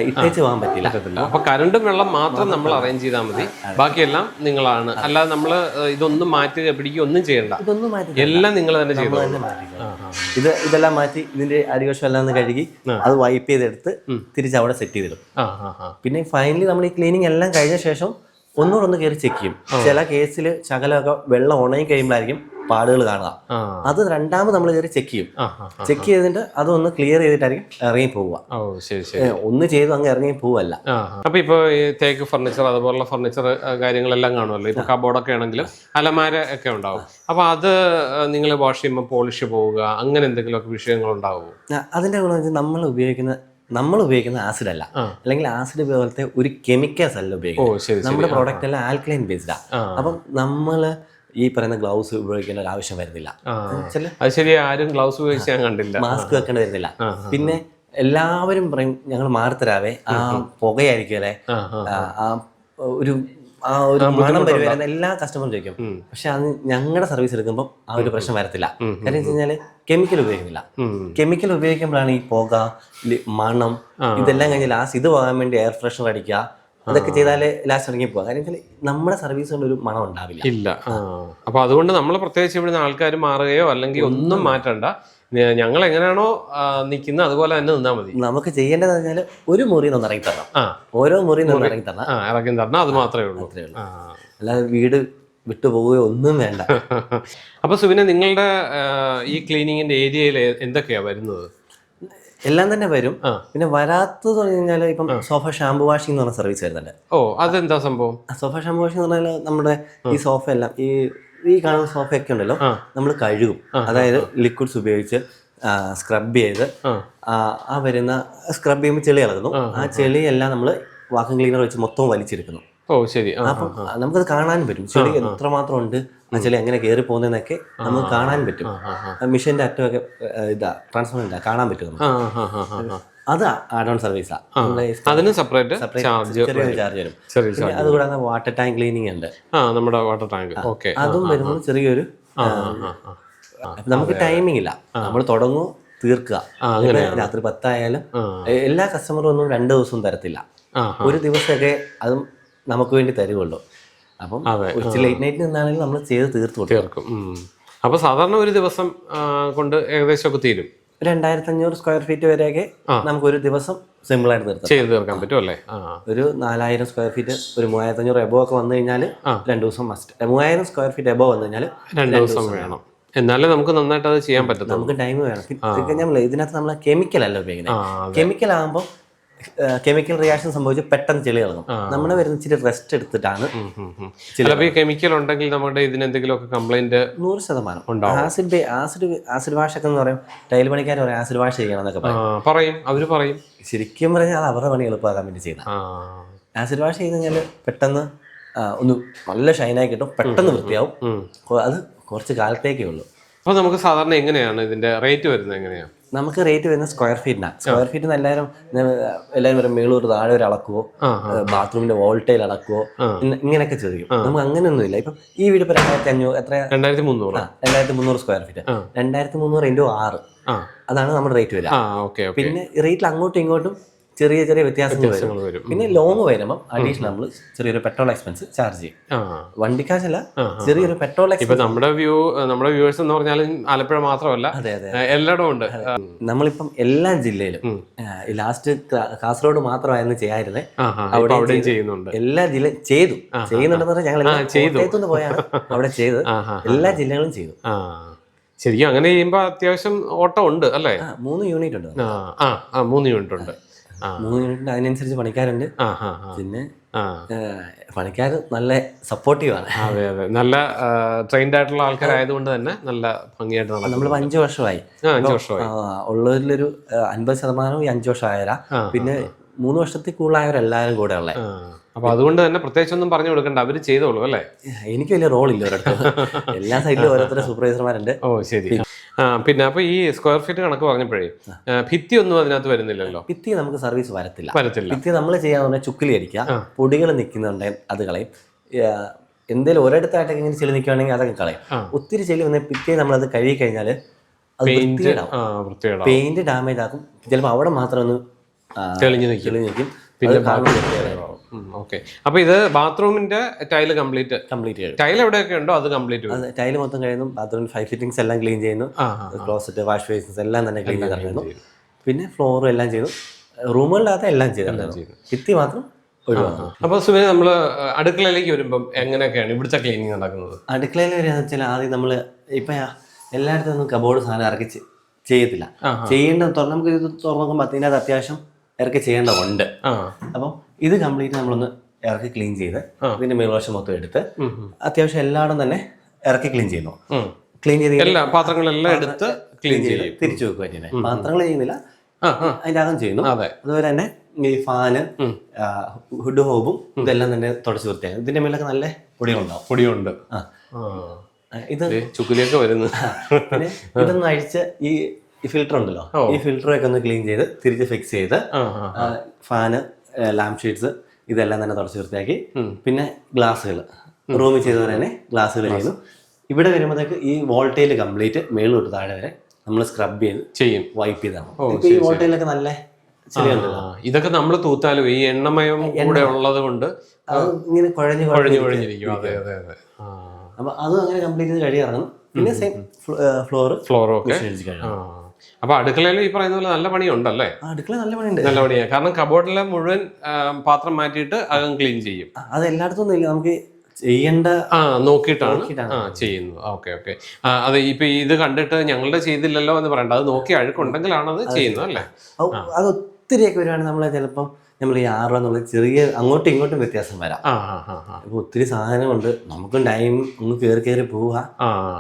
[SPEAKER 2] ഇട്ടേച്ച് പോകാൻ പറ്റില്ല.
[SPEAKER 3] അപ്പൊ കരണ്ടും വെള്ളം മാത്രം നമ്മൾ അറേഞ്ച് ചെയ്താൽ മതി. ബാക്കിയെല്ലാം നിങ്ങളാണ്. അല്ലാതെ നമ്മൾ ഇതൊന്നും മാറ്റി പിടിക്കുക ഒന്നും ചെയ്യണ്ട.
[SPEAKER 2] ഇതൊന്നും മാറ്റി
[SPEAKER 3] എല്ലാം നിങ്ങൾ തന്നെ ചെയ്തു
[SPEAKER 2] ഇത് ഇതെല്ലാം മാറ്റി ഇതിന്റെ അടിവശം എല്ലാം ഒന്ന് കഴുകി അത് വൈപ്പ് ചെയ്തെടുത്ത് തിരിച്ച് അവിടെ സെറ്റ് ചെയ്തിടും. പിന്നെ ഫൈനലി നമ്മൾ ഈ ക്ലീനിങ് എല്ലാം കഴിഞ്ഞ ശേഷം ഒന്നുകൂടെ ഒന്ന് കയറി ചെക്ക് ചെയ്യും. ചില കേസിൽ ശകലമൊക്കെ വെള്ളം ഉണങ്ങി കഴിയുമ്പോഴായിരിക്കും പാടുകൾ കാണുക. അത് രണ്ടാമത് നമ്മൾ കയറി ചെക്ക് ചെയ്യും. ചെക്ക് ചെയ്തിട്ട് അതൊന്ന് ക്ലിയർ ചെയ്തിട്ടായിരിക്കും ഇറങ്ങി പോവുക. ഒന്ന് ചെയ്തു അങ്ങ് ഇറങ്ങി പോവല്ല.
[SPEAKER 3] അപ്പൊ ഇപ്പൊ ഈ തേക്ക് ഫർണിച്ചർ അതുപോലുള്ള ഫർണിച്ചർ കാര്യങ്ങളെല്ലാം കാണുമല്ലോ? ഇപ്പൊ കബോർഡൊക്കെ ആണെങ്കിലും അലമാര ഒക്കെ ഉണ്ടാവും. അപ്പൊ അത് നിങ്ങൾ വാഷ് ചെയ്യുമ്പോൾ പോളിഷ് പോവുക അങ്ങനെ എന്തെങ്കിലുമൊക്കെ വിഷയങ്ങൾ ഉണ്ടാവുമോ?
[SPEAKER 2] അതിന്റെ ഗുണം നമ്മൾ ഉപയോഗിക്കുന്ന നമ്മൾ ഉപയോഗിക്കുന്ന ആസിഡ് അല്ല. അല്ലെങ്കിൽ ആസിഡ് പോലത്തെ ഒരു കെമിക്കൽസ് അല്ല ഉപയോഗിക്കുന്നത്. നമ്മുടെ പ്രോഡക്റ്റ് എല്ലാം ആൽക്കലൈൻ ബേസ്ഡാ. അപ്പം നമ്മൾ ഈ പറയുന്ന ഗ്ലൗസ് ഉപയോഗിക്കേണ്ട ഒരു ആവശ്യം വരുന്നില്ല.
[SPEAKER 3] അത് ശരി ആരും ഗ്ലൗസ് ഉപയോഗിച്ച് ഞാൻ കണ്ടില്ല.
[SPEAKER 2] മാസ്ക് വെക്കേണ്ടി വരുന്നില്ല. പിന്നെ എല്ലാവരും പറയും ഞങ്ങൾ മാറിത്തരാവേ ആ പുകയായിരിക്കും
[SPEAKER 3] ആ
[SPEAKER 2] ഒരു ആ ഒരു മണം വരുവായിരുന്നു എല്ലാ കസ്റ്റമറും ചോദിക്കും. പക്ഷെ അത് ഞങ്ങളുടെ സർവീസ് എടുക്കുമ്പോൾ ആ ഒരു പ്രശ്നം വരത്തില്ല. കാര്യം വെച്ച് കഴിഞ്ഞാൽ കെമിക്കൽ ഉപയോഗിക്കുന്നില്ല. കെമിക്കൽ ഉപയോഗിക്കുമ്പോഴാണ് ഈ പുക മണം ഇതെല്ലാം കഴിഞ്ഞ് ലാസ്റ്റ് ഇത് പോകാൻ വേണ്ടി എയർ ഫ്രഷർ അടിക്കുക അതൊക്കെ ചെയ്താലേ ലാസ്റ്റ് ഇറങ്ങി പോകാം കാര്യം നമ്മുടെ സർവീസ് കൊണ്ട് ഒരു മണം ഉണ്ടാവില്ല.
[SPEAKER 3] ഇല്ല. അപ്പൊ അതുകൊണ്ട് നമ്മൾ പ്രത്യേകിച്ച് ഇവിടുന്ന് ആൾക്കാർ മാറുകയോ അല്ലെങ്കിൽ ഒന്നും മാറ്റണ്ട. ഞങ്ങൾ എങ്ങനെയാണോ നിൽക്കുന്നത് അതുപോലെ തന്നെ നിന്നാൽ മതി.
[SPEAKER 2] നമുക്ക് ചെയ്യേണ്ടത് പറഞ്ഞാൽ ഒരു മുറി നിന്ന് ഇറങ്ങി തരണം. ഓരോ മുറി നിന്ന് ഇറങ്ങി തരണം.
[SPEAKER 3] ഇറങ്ങി തരണം. അത് മാത്രമേ ഉള്ളൂ.
[SPEAKER 2] അല്ലാതെ വീട് വിട്ടു പോവുകയോ ഒന്നും വേണ്ട.
[SPEAKER 3] അപ്പൊ സുവിനെ നിങ്ങളുടെ ഈ ക്ലീനിങ്ങിന്റെ ഏരിയയിൽ എന്തൊക്കെയാ വരുന്നത്?
[SPEAKER 2] എല്ലാം തന്നെ വരും. പിന്നെ വരാത്തത് പറഞ്ഞു കഴിഞ്ഞാൽ ഇപ്പം സോഫ ഷാമ്പു വാഷിംഗ് എന്ന് പറഞ്ഞ സർവീസ് വരുന്നുണ്ട്.
[SPEAKER 3] ഓ അതെന്താ സംഭവം?
[SPEAKER 2] സോഫ ഷാമ്പു വാഷിംഗ് എന്ന് പറഞ്ഞാൽ നമ്മുടെ ഈ സോഫ എല്ലാം ഈ ഈ കാണുന്ന സോഫയൊക്കെ ഉണ്ടല്ലോ നമ്മൾ കഴുകും. അതായത് ലിക്വിഡ്സ് ഉപയോഗിച്ച് സ്ക്രബ് ചെയ്ത് ആ. വരുന്ന സ്ക്രബ് ചെയ്യുമ്പോൾ ചെളി ഇളകുന്നു. ആ ചെളി ചെളിയെല്ലാം നമ്മൾ വാക്യൂം ക്ലീനർ വെച്ച് മൊത്തം വലിച്ചെടുക്കുന്നു.
[SPEAKER 3] ഓ ശരി.
[SPEAKER 2] അപ്പം നമുക്കത് കാണാനും പറ്റും. ചെളി എത്രമാത്രം ഉണ്ട് എന്നുവെച്ചാൽ എങ്ങനെ കയറി പോകുന്നതെന്നൊക്കെ നമുക്ക് കാണാൻ പറ്റും. മിഷന്റെ അറ്റമൊക്കെ ഇതാ ട്രാൻസ്ഫോർമർ കാണാൻ പറ്റും. അത് ആഡ് ഓൺ സർവീസാണ്
[SPEAKER 3] അതിന് സെപ്പറേറ്റ് ചാർജ്
[SPEAKER 2] ചാർജ് വരും. അതുകൂടാതെ വാട്ടർ ടാങ്ക് ക്ലീനിങ് ഉണ്ട്.
[SPEAKER 3] നമ്മുടെ വാട്ടർ ടാങ്ക് ഓക്കെ
[SPEAKER 2] അതും വരുമ്പോൾ ചെറിയൊരു നമുക്ക് ടൈമിംഗ് ഇല്ല. നമ്മൾ തുടങ്ങും തീർക്കുക. രാത്രി പത്തായാലും എല്ലാ കസ്റ്റമറും ഒന്നും രണ്ടു ദിവസവും തരത്തില്ല. ഒരു ദിവസമൊക്കെ അതും നമുക്ക് വേണ്ടി തരുവുള്ളൂ. അപ്പം. ഉച്ച ലേറ്റ് നൈറ്റ് നിന്നാണെങ്കിൽ നമ്മൾ ചെയ്ത് തീർത്തു
[SPEAKER 3] തീർക്കും. അപ്പൊ സാധാരണ ഒരു ദിവസം കൊണ്ട് ഏകദേശം ഒക്കെ തീരും.
[SPEAKER 2] രണ്ടായിരത്തി അഞ്ഞൂറ് സ്ക്വയർ ഫീറ്റ് വരെയൊക്കെ നമുക്ക് ഒരു ദിവസം സിമ്പിൾ ആയിട്ട്
[SPEAKER 3] ചെയ്ത് തീർക്കാൻ പറ്റും അല്ലേ?
[SPEAKER 2] ഒരു നാലായിരം സ്ക്വയർ ഫീറ്റ് ഒരു മൂവായിരത്തി അഞ്ഞൂറ് എബോ ഒക്കെ വന്നു കഴിഞ്ഞാൽ രണ്ട് ദിവസം മസ്റ്റ് മൂവായിരം സ്ക്വയർ ഫീറ്റ് എബോ വന്നു കഴിഞ്ഞാൽ
[SPEAKER 3] രണ്ട് ദിവസം വേണം. എന്നാലേ നമുക്ക് നന്നായിട്ട് അത് ചെയ്യാൻ പറ്റും
[SPEAKER 2] നമുക്ക് ടൈം വേണം. ഇതിനകത്ത് നമ്മൾ കെമിക്കൽ അല്ല ഉപയോഗിക്കുന്നത്. കെമിക്കൽ ആകുമ്പോൾ കെമിക്കൽ റിയാക്ഷൻ സംഭവിച്ച് പെട്ടെന്ന് ചെളി ഇളകും. നമ്മൾ വരുന്ന ഇച്ചിരി റെസ്റ്റ് എടുത്തിട്ടാണ്.
[SPEAKER 3] ചിലപ്പോൾ ഈ കെമിക്കൽ ഉണ്ടെങ്കിൽ നമ്മുടെ ഇതിന് എന്തെങ്കിലുമൊക്കെ കംപ്ലൈന്റ്
[SPEAKER 2] നൂറ് ശതമാനം. ആസിഡ് ആസിഡ് ആസിഡ് വാഷ് ഒക്കെ എന്ന് പറയും. ടൈൽ പണിക്കാർ പറയും ആസിഡ് വാഷ് ചെയ്യണം എന്നൊക്കെ പറയും.
[SPEAKER 3] പറയും. അവർ പറയും.
[SPEAKER 2] ശരിക്കും പറഞ്ഞാൽ അത് അവരുടെ പണി എളുപ്പമാക്കാൻ വേണ്ടി ചെയ്യുന്ന
[SPEAKER 3] ആ.
[SPEAKER 2] ആസിഡ് വാഷ് ചെയ്ത് കഴിഞ്ഞാൽ പെട്ടെന്ന് ഒന്ന് നല്ല ഷൈനായി കിട്ടും. പെട്ടെന്ന് വൃത്തിയാവും. അത് കുറച്ച് കാലത്തേക്കേ ഉള്ളൂ.
[SPEAKER 3] അപ്പൊ നമുക്ക് സാധാരണ എങ്ങനെയാണ് ഇതിന്റെ റേറ്റ് വരുന്നത് എങ്ങനെയാണ്
[SPEAKER 2] നമുക്ക് റേറ്റ് വരുന്നത് സ്ക്വയർ ഫീറ്റിനാണ് സ്ക്വയർ ഫീറ്റിന് എല്ലാവരും എല്ലാവരും പറയും മേളൂർ താഴെ ഒരു അളക്കുവോ? ബാത്റൂമിന്റെ വോൾട്ടേജ് അളക്കുവോ? ഇങ്ങനെയൊക്കെ ചോദിക്കും. നമുക്ക് അങ്ങനെയൊന്നുമില്ല. ഇപ്പം ഈ വീട് ഇപ്പൊ രണ്ടായിരത്തി അഞ്ഞൂറ് എത്ര?
[SPEAKER 3] രണ്ടായിരത്തി മുന്നൂറ്
[SPEAKER 2] രണ്ടായിരത്തി മുന്നൂറ് സ്ക്വയർ ഫീറ്റ് രണ്ടായിരത്തി മുന്നൂറ് ഇന്റു ആറ് അതാണ് നമ്മുടെ റേറ്റ് വരിക. പിന്നെ റേറ്റിൽ അങ്ങോട്ടും ഇങ്ങോട്ടും ചെറിയ ചെറിയ വ്യത്യാസങ്ങൾ വരും. പിന്നെ ലോങ് വരുമ്പോൾ അഡീഷണൽ നമ്മൾ ചെറിയൊരു പെട്രോൾ എക്സ്പെൻസ് ചാർജ് ചെയ്യും.
[SPEAKER 3] വണ്ടി
[SPEAKER 2] വണ്ടിക്കാശല്ല ചെറിയൊരു പെട്രോൾ
[SPEAKER 3] എക്സ്പെൻസ് നമ്മുടെ വ്യൂ നമ്മുടെ വ്യൂവേഴ്സ് എന്ന് പറഞ്ഞാൽ ആലപ്പുഴ മാത്രമല്ല
[SPEAKER 2] അതെ അതെ
[SPEAKER 3] ഏ, എല്ലായിടവും ഉണ്ട്.
[SPEAKER 2] നമ്മളിപ്പം എല്ലാ ജില്ലയിലും ലാസ്റ്റ് കാസർഗോഡ് മാത്രമായിരുന്നു ചെയ്യായിരുന്നേ.
[SPEAKER 3] അവിടെയും ചെയ്യുന്നുണ്ട്.
[SPEAKER 2] എല്ലാ ജില്ല ചെയ്തു. ചെയ്യുന്നുണ്ടെന്ന് പറഞ്ഞാൽ ഞങ്ങൾ
[SPEAKER 3] ചെയ്തു.
[SPEAKER 2] പോയാണ്. അവിടെ ചെയ്ത് എല്ലാ ജില്ലകളും ചെയ്തു.
[SPEAKER 3] ശരിക്കും അങ്ങനെ ചെയ്യുമ്പോ അത്യാവശ്യം ഓട്ടം ഉണ്ട് അല്ലേ?
[SPEAKER 2] മൂന്ന് യൂണിറ്റ് ഉണ്ട്.
[SPEAKER 3] ആ ആ മൂന്ന് യൂണിറ്റ് ഉണ്ട്.
[SPEAKER 2] മൂന്ന് യൂണിറ്റ് അതിനനുസരിച്ച് പണിക്കാരുണ്ട്. പിന്നെ പണിക്കാർ നല്ല സപ്പോർട്ടീവ് ആണ്.
[SPEAKER 3] അതെ അതെ. നല്ല ട്രെയിൻഡ് ആയിട്ടുള്ള ആൾക്കാരായതുകൊണ്ട് തന്നെ നല്ല ഭംഗിയായിട്ട്
[SPEAKER 2] നമ്മൾ അഞ്ചു വർഷമായി.
[SPEAKER 3] അഞ്ച് വർഷമായി.
[SPEAKER 2] ഉള്ളതിലൊരു അൻപത് ശതമാനവും ഈ അഞ്ചു വർഷം പിന്നെ മൂന്ന് വർഷത്തിൽ കൂടുതലായവരെല്ലാവരും കൂടെ ഉള്ളത്
[SPEAKER 3] അപ്പൊ അതുകൊണ്ട് തന്നെ പ്രത്യേകിച്ച് ഒന്നും പറഞ്ഞു കൊടുക്കണ്ട. അവർ ചെയ്തോളൂ അല്ലേ?
[SPEAKER 2] എനിക്ക് വലിയ റോളില്ല ഒരിടത്ത്. എല്ലാ സൈഡിലും ഓരോരുത്തരുടെ സൂപ്പർവൈസർമാരുണ്ട്
[SPEAKER 3] ഓ ശരി. പിന്നെ അപ്പൊ ഈ സ്ക്വയർ ഫീറ്റ് കണക്ക് പറഞ്ഞപ്പോഴേ ഭിത്തി ഒന്നും അതിനകത്ത് വരുന്നില്ലല്ലോ?
[SPEAKER 2] ഭിത്തി നമുക്ക് സർവീസ് വരത്തില്ല.
[SPEAKER 3] വരത്തില്ല.
[SPEAKER 2] ഭിത്തി നമ്മൾ ചെയ്യാന്ന് പറഞ്ഞാൽ ചുക്കിലി അടിക്കുക പൊടികൾ നിൽക്കുന്നുണ്ടെങ്കിൽ അത് കളയും. എന്തെങ്കിലും ഒരിടത്തായിട്ടൊക്കെ ഇങ്ങനെ ചെളി നിൽക്കുകയാണെങ്കിൽ അതൊക്കെ കളയും. ഒത്തിരി ചെളി വന്ന ഭിത്തി നമ്മളത് കഴുകി കഴിഞ്ഞാൽ അത് പെയിന്റ് ഡാമേജ് ആക്കും. ചിലപ്പോൾ അവിടെ മാത്രം ഒന്ന്
[SPEAKER 3] തെളിഞ്ഞു നിൽക്കും. പിന്നെ ഓക്കെ അപ്പൊ ഇത് ബാത്റൂമിന്റെ ടൈൽ കംപ്ലീറ്റ്
[SPEAKER 2] കംപ്ലീറ്റ് ചെയ്യും
[SPEAKER 3] ടൈൽ എവിടെയൊക്കെ ഉണ്ടോ? അത് കംപ്ലീറ്റ്
[SPEAKER 2] ടൈൽ മൊത്തം കഴിയുന്നു ബാത്റൂമിൽ ഫൈവ് ഫിറ്റിംഗ്സ് എല്ലാം ക്ലീൻ ചെയ്യുന്നു. ക്ലോസറ്റ് വാഷ് ബേസിൻസ് എല്ലാം തന്നെ ക്ലീൻ ചെയ്തു പിന്നെ ഫ്ലോറും എല്ലാം ചെയ്തു. റൂമുകളിനകത്ത് എല്ലാം ചെയ്തു ഭിത്തി മാത്രം
[SPEAKER 3] അപ്പൊ സുബിനെ നമ്മൾ അടുക്കളയിലേക്ക് വരുമ്പം എങ്ങനെയൊക്കെയാണ് ഇവിടുത്തെ ക്ലീനിങ് നടക്കുന്നത്?
[SPEAKER 2] അടുക്കളയിൽ വരികയെന്ന് വെച്ചാൽ ആദ്യം നമ്മൾ ഇപ്പൊ എല്ലായിടത്തും ഒന്നും കബോർഡ് സാധനം ഇറക്കി ചെയ്യത്തില്ല. ചെയ്യേണ്ട നമുക്ക് ഇത് തുറന്നു നോക്കുമ്പോൾ അതിനകത്ത് അത്യാവശ്യം ഇറക്കി ചെയ്യേണ്ടതുണ്ട്. അപ്പം ഇത് കംപ്ലീറ്റ് നമ്മളൊന്ന് ഇറക്കി ക്ലീൻ ചെയ്ത് ഇതിന്റെ മേൽവശം മൊത്തം എടുത്ത് അത്യാവശ്യം എല്ലായിടും തന്നെ ഇറക്കി ക്ലീൻ ചെയ്യുന്നു. ക്ലീൻ ചെയ്ത്
[SPEAKER 3] എല്ലാ പാത്രങ്ങളെല്ലാം എടുത്ത് ക്ലീൻ ചെയ്ത്
[SPEAKER 2] തിരിച്ചു വെക്കുക ചെയ്യുന്നത്. പാത്രങ്ങൾ ചെയ്യുന്നില്ല. അതിന്റെ അകം ചെയ്യുന്നു. അതുപോലെ തന്നെ ഈ ഫാന് ഹുഡ് ഹോബും ഇതെല്ലാം തന്നെ തുടച്ചു വൃത്തിയാക്കും. ഇതിന്റെ മേലൊക്കെ നല്ല പൊടികളുണ്ടാവും.
[SPEAKER 3] പൊടിയുണ്ട്.
[SPEAKER 2] ഇത്
[SPEAKER 3] ചുക്കിലേക്ക് വരുന്നു.
[SPEAKER 2] ഇതൊന്ന് അഴിച്ച് ഈ ഫിൽറ്റർ ഉണ്ടല്ലോ. ഈ ഫിൽറ്ററൊക്കെ ഒന്ന് ക്ലീൻ ചെയ്ത് തിരിച്ച് ഫിക്സ് ചെയ്ത് ഫാന് ലാമ്പ് ഷീറ്റ്സ് ഇതെല്ലാം തന്നെ തുടച്ച് വൃത്തിയാക്കി. പിന്നെ ഗ്ലാസ്സുകൾ റൂമിൽ ചെയ്ത പോലെ തന്നെ ഗ്ലാസ്സുകൾ ചെയ്യുന്നു. ഇവിടെ വരുമ്പോഴത്തേക്ക് ഈ വോൾട്ടേജ് കംപ്ലീറ്റ് മേളിൽ തൊട്ട് താഴെ വരെ നമ്മൾ സ്ക്രബ് ചെയ്ത്
[SPEAKER 3] ചെയ്യും.
[SPEAKER 2] വൈപ്പ് ചെയ്താണ് ഇപ്പൊ ഈ വോൾട്ടേജിലൊക്കെ നല്ല
[SPEAKER 3] ഇതൊക്കെ നമ്മൾ തൂത്താലും ഈ എണ്ണമയം കൂടെ ഉള്ളത് കൊണ്ട്
[SPEAKER 2] ഇങ്ങനെ കുഴഞ്ഞു
[SPEAKER 3] കുഴഞ്ഞു
[SPEAKER 2] കുഴഞ്ഞ്
[SPEAKER 3] കുഴഞ്ഞിരിക്കും. അതെ അതെ അതെ.
[SPEAKER 2] അപ്പൊ അത് അങ്ങനെ കംപ്ലീറ്റ് ചെയ്ത് കഴിയാറുണ്ട് പിന്നെ സെയിം ഫ്ലോർ
[SPEAKER 3] ഫ്ലോറും ഒക്കെ. അപ്പൊ അടുക്കളയിൽ ഈ പറയുന്ന പോലെ നല്ല പണിയുണ്ടല്ലേ?
[SPEAKER 2] അടുക്കള നല്ല പണിയുണ്ട്.
[SPEAKER 3] നല്ല പണിയാണ് കാരണം കബോർഡിലെ മുഴുവൻ പാത്രം മാറ്റിയിട്ട് അകം ക്ലീൻ ചെയ്യും.
[SPEAKER 2] അത് എല്ലായിടത്തും ഇല്ല നമുക്ക് ചെയ്യേണ്ട
[SPEAKER 3] ആ നോക്കിയിട്ടാണ്. ആ ചെയ്യുന്നത്. Okay okay. അത് ഇപ്പൊ ഇത് കണ്ടിട്ട് ഞങ്ങളുടെ ചെയ്തില്ലല്ലോ എന്ന് പറയണ്ട. അത് നോക്കി അഴുക്കുണ്ടെങ്കിലാണ് അത് ചെയ്യുന്നത് അല്ലേ?
[SPEAKER 2] അത് ഒത്തിരിയൊക്കെ വരുവാണെങ്കിൽ നമ്മൾ ചിലപ്പം നമ്മൾ ഈ ആറ് എന്നുള്ള ചെറിയ അങ്ങോട്ടും ഇങ്ങോട്ടും വ്യത്യാസം വരാം. ഇപ്പൊ ഒത്തിരി സാധനമുണ്ട് നമുക്കും ടൈം ഒന്ന് കയറി കയറി പോവുക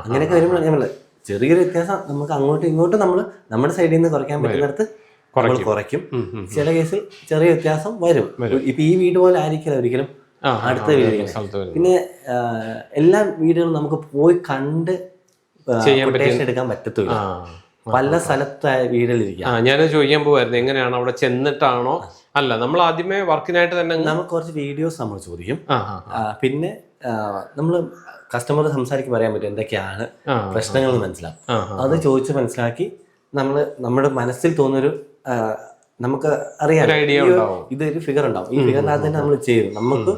[SPEAKER 2] അങ്ങനെയൊക്കെ വരുമ്പോൾ നമ്മൾ ചെറിയൊരു വ്യത്യാസം നമുക്ക് അങ്ങോട്ടും ഇങ്ങോട്ടും നമ്മൾ നമ്മുടെ സൈഡിൽ നിന്ന് കുറയ്ക്കാൻ പറ്റുന്നിടത്ത് നമ്മൾ കുറയ്ക്കും. ചില കേസിൽ ചെറിയ വ്യത്യാസം വരും. ഇപ്പൊ ഈ വീട് പോലെ ആയിരിക്കില്ല ഒരിക്കലും അടുത്ത വീട്. പിന്നെ എല്ലാ വീടുകളും നമുക്ക് പോയി കണ്ട് കൊട്ടേഷൻ എടുക്കാൻ പറ്റത്തില്ല. പല സ്ഥലത്തായ വീടുകളിരിക്കാം.
[SPEAKER 3] ഞാനത് ഞാൻ ചോദിക്കാൻ പോവായിരുന്നു. എങ്ങനെയാണ് അവിടെ ചെന്നിട്ടാണോ? അല്ല നമ്മൾ ആദ്യമേ വർക്കിനായിട്ട് തന്നെ
[SPEAKER 2] നമുക്ക് കുറച്ച് വീഡിയോസ് നമ്മൾ ചോദിക്കും. പിന്നെ നമ്മൾ കസ്റ്റമർ സംസാരിക്കാൻ പറയാൻ പറ്റും എന്തൊക്കെയാണ്
[SPEAKER 3] ആ.
[SPEAKER 2] പ്രശ്നങ്ങൾ മനസ്സിലാവും. അത് ചോദിച്ച് മനസ്സിലാക്കി നമ്മൾ നമ്മുടെ മനസ്സിൽ തോന്നുന്നൊരു ആ, നമുക്ക് അറിയാം. ഇതൊരു ഫിഗർ ഉണ്ടാവും. ഈ ഫിഗറിനകത്ത് തന്നെ നമ്മൾ ചെയ്യും നമുക്ക്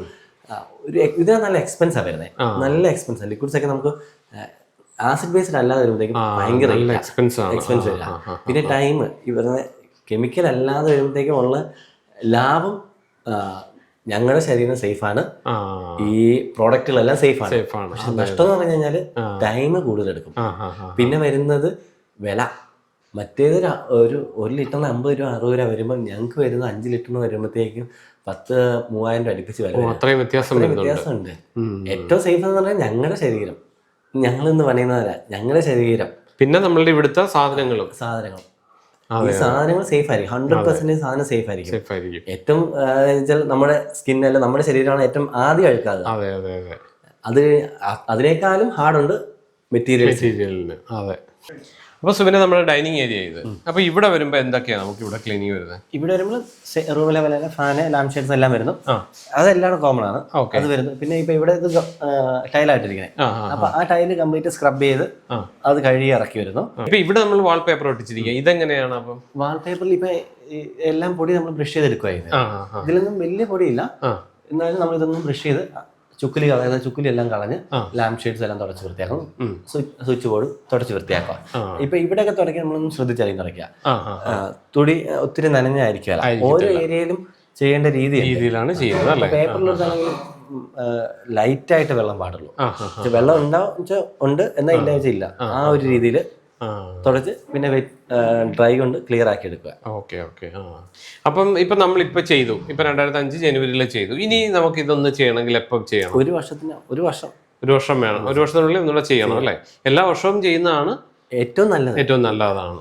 [SPEAKER 2] ആ, ഒരു ഇത് നല്ല എക്സ്പെൻസാണ് വരുന്നത് നല്ല എക്സ്പെൻസ് ലിക്വിഡ്സ് ഒക്കെ നമുക്ക് ആസിഡ് ബേസ്ഡ് അല്ലാതെ വരുമ്പോഴത്തേക്കും ഭയങ്കര
[SPEAKER 3] എക്സ്പെൻസ്
[SPEAKER 2] എക്സ്പെൻസ് വരില്ല പിന്നെ ടൈം ഈ പറഞ്ഞ കെമിക്കൽ അല്ലാതെ വരുമ്പോഴത്തേക്കും ഉള്ള ലാഭം ആ, ഞങ്ങളുടെ ശരീരം സേഫ്
[SPEAKER 3] ആണ്
[SPEAKER 2] ഈ പ്രോഡക്റ്റുകളെല്ലാം സേഫാണ്.
[SPEAKER 3] സേഫ് ആണ്
[SPEAKER 2] പക്ഷെ നഷ്ടം എന്ന് പറഞ്ഞു കഴിഞ്ഞാൽ ടൈം
[SPEAKER 3] ആ
[SPEAKER 2] പിന്നെ വരുന്നത് വില. മറ്റേത് ഒരു ഒരു ലിറ്ററിന് അമ്പത് രൂപ അറുപത് രൂപ വരുമ്പോൾ ഞങ്ങൾക്ക് വരുന്ന അഞ്ച് ലിറ്ററിന് വരുമ്പോഴത്തേക്കും പത്ത് മൂവായിരം രൂപ അടുപ്പിച്ച് വരും.
[SPEAKER 3] അത്രയും വ്യത്യാസം
[SPEAKER 2] വ്യത്യാസമുണ്ട്. ഏറ്റവും സേഫ് എന്ന് പറഞ്ഞാൽ ഞങ്ങളുടെ ശരീരം. ഞങ്ങൾ ഇന്ന് പണിയുന്നതല്ല ഞങ്ങളുടെ ശരീരം.
[SPEAKER 3] പിന്നെ നമ്മളുടെ ഇവിടുത്തെ സാധനങ്ങളും.
[SPEAKER 2] സാധനങ്ങൾ
[SPEAKER 3] അതെ,
[SPEAKER 2] ഈ സാധനങ്ങൾ സേഫ് ആയിരിക്കും. ഹൺഡ്രഡ് പെർസെന്റേജ് സാധനം സേഫ് ആയിരിക്കും. ഏറ്റവും നമ്മുടെ വെച്ചാൽ നമ്മുടെ അല്ല നമ്മുടെ ശരീരമാണ് ഏറ്റവും ആദ്യം അഴുക്കാകുക.
[SPEAKER 3] അതെ
[SPEAKER 2] അതിനേക്കാളും ഹാർഡുണ്ട് മെറ്റീരിയൽ
[SPEAKER 3] മെറ്റീരിയലിന് അതെ. അപ്പൊ സുബിനെ നമ്മുടെ ഡൈനിങ് ഏരിയ ഇത്. അപ്പൊ ഇവിടെ വരുമ്പോ എന്തൊക്കെയാണ് നമുക്ക് ഇവിടെ ക്ലീനിങ് വരുന്നത്?
[SPEAKER 2] ഇവിടെ വരുമ്പോൾ റൂം ലെവലിലെ ഫാന് ലാംപ് ഷെയ്ഡ്സ് എല്ലാം വരുന്നു. അതെല്ലാം കോമൺ ആണ്. അത് വരുന്നു. പിന്നെ ഇപ്പൊ ഇവിടെ ഇത് ടൈലായിട്ടിരിക്കുന്നത് അപ്പൊ ആ ടൈൽ കംപ്ലീറ്റ് സ്ക്രബ് ചെയ്ത് അത് കഴുകി ഇറക്കി വരുന്നു.
[SPEAKER 3] ഇപ്പൊ ഇവിടെ നമ്മൾ വാൾപേപ്പർ ഒട്ടിച്ചിരിക്കുക. ഇതെങ്ങനെയാണ് അപ്പം?
[SPEAKER 2] വാൾപേപ്പറിൽ ഇപ്പൊ എല്ലാം പൊടി നമ്മൾ ബ്രഷ് ചെയ്തെടുക്കുമായിരുന്നു
[SPEAKER 3] ആ
[SPEAKER 2] ഇതിലൊന്നും വലിയ പൊടിയില്ല. എന്നാലും നമ്മൾ ഇതൊന്നും ബ്രഷ് ചെയ്ത് ചുക്കിലി കളയുന്ന ചുക്കിലി എല്ലാം കളഞ്ഞ് ലാംപ് ഷെയ്ഡ്സ് എല്ലാം തുടച്ച് വൃത്തിയാക്കും. സ്വിച്ച് ബോർഡ് തുടച്ച് വൃത്തിയാക്കുക. ഇപ്പൊ ഇവിടെയൊക്കെ തുടക്കാൻ നമ്മളൊന്നും ശ്രദ്ധിച്ചറിയും
[SPEAKER 3] ആ,
[SPEAKER 2] തുടി ഒത്തിരി നനഞ്ഞായിരിക്കുമല്ല. ഓരോ ഏരിയയിലും ചെയ്യേണ്ട രീതി
[SPEAKER 3] രീതിയിലാണ് ചെയ്യുന്നത്
[SPEAKER 2] പേപ്പറിലെടുത്താണെങ്കിൽ ലൈറ്റ് ആയിട്ട് വെള്ളം പാടുള്ളൂ. വെള്ളം ഉണ്ടാവും ഉണ്ട് എന്നാ ഇല്ല വെച്ചാൽ ഇല്ല. ആ ഒരു രീതിയിൽ തുടച്ച് പിന്നെ ഡ്രൈ കൊണ്ട് ക്ലിയർ ആക്കി എടുക്കുക.
[SPEAKER 3] ഓക്കെ ഓക്കെ ആ. അപ്പം ഇപ്പൊ നമ്മൾ ഇപ്പൊ ചെയ്തു. ഇപ്പൊ രണ്ടായിരത്തി അഞ്ച് ജനുവരിയിൽ ചെയ്തു. ഇനി നമുക്ക് ഇതൊന്ന് ചെയ്യണമെങ്കിൽ എപ്പം ചെയ്യണം?
[SPEAKER 2] ഒരു വർഷത്തിന് ഒരു വർഷം.
[SPEAKER 3] ഒരു വർഷം വേണം. ഒരു വർഷത്തിനുള്ളിൽ ഒന്നുകൂടെ ചെയ്യണം അല്ലേ? എല്ലാ വർഷവും ചെയ്യുന്നതാണ്
[SPEAKER 2] ഏറ്റവും നല്ലത്.
[SPEAKER 3] ഏറ്റവും നല്ലതാണ്.